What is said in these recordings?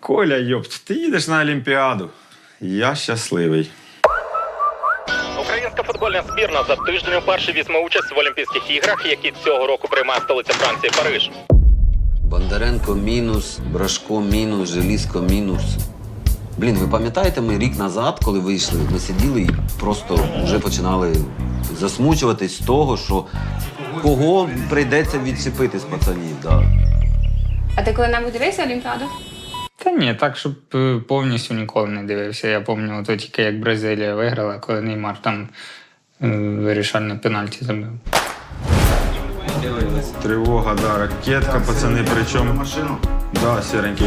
Коля, йопт, ти їдеш на Олімпіаду. Я щасливий. Українська футбольна збірна за тиждень уперше візьме участь в Олімпійських іграх, які цього року приймає столиця Франції Париж. Бондаренко мінус, Брашко мінус, Желізко мінус. Блін, ви пам'ятаєте, ми рік назад, коли вийшли, ми сиділи і просто вже починали засмучуватись з того, що кого прийдеться відчепити з пацанів. Да. А ти коли-небудь дивився Олімпіаду? Та ні, так, щоб е, повністю ніколи не дивився. Я пам'ятаю, то тільки як Бразилія виграла, коли Неймар там е, вирішальне пенальті забив. Тривога, да, ракетка, пацани, причому. Машину? Да, сіренький.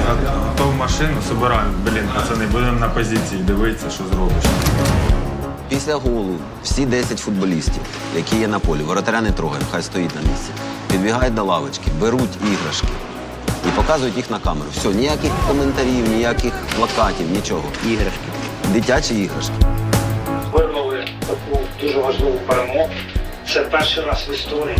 Готов машину, собираємо. Блін, пацани, будемо на позиції дивитися, що зробиш. Після голу всі 10 футболістів, які є на полі, воротаря не трогаємо, хай стоїть на місці. Підбігають до лавочки, беруть іграшки і показують їх на камеру. Все, ніяких коментарів, ніяких плакатів, нічого. Іграшки. Дитячі іграшки. вирвали таку дуже важливу перемогу. Це перший раз в історії.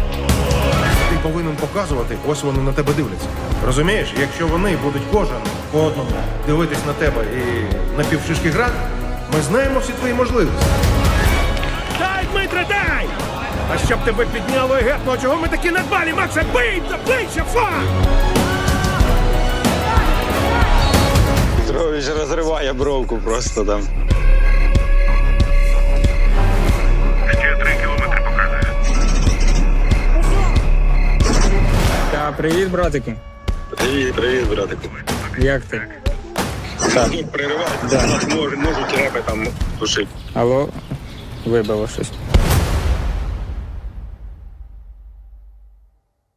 Ти повинен показувати, ось вони на тебе дивляться. Розумієш, якщо вони будуть кожен по одному дивитись на тебе і на півшишки грати, ми знаємо всі твої можливості. Дай, Дмитре, дай! А щоб тебе підняло і гепнуло, чого ми такі надбалі, Макса, бий, бий, фа! Петрович розриває бровку просто там. Та привіт, братику. Привіт, привіт, братику. Як ти? Прерывай, да. можуть, можуть репи там тушити. Алло, вибило щось.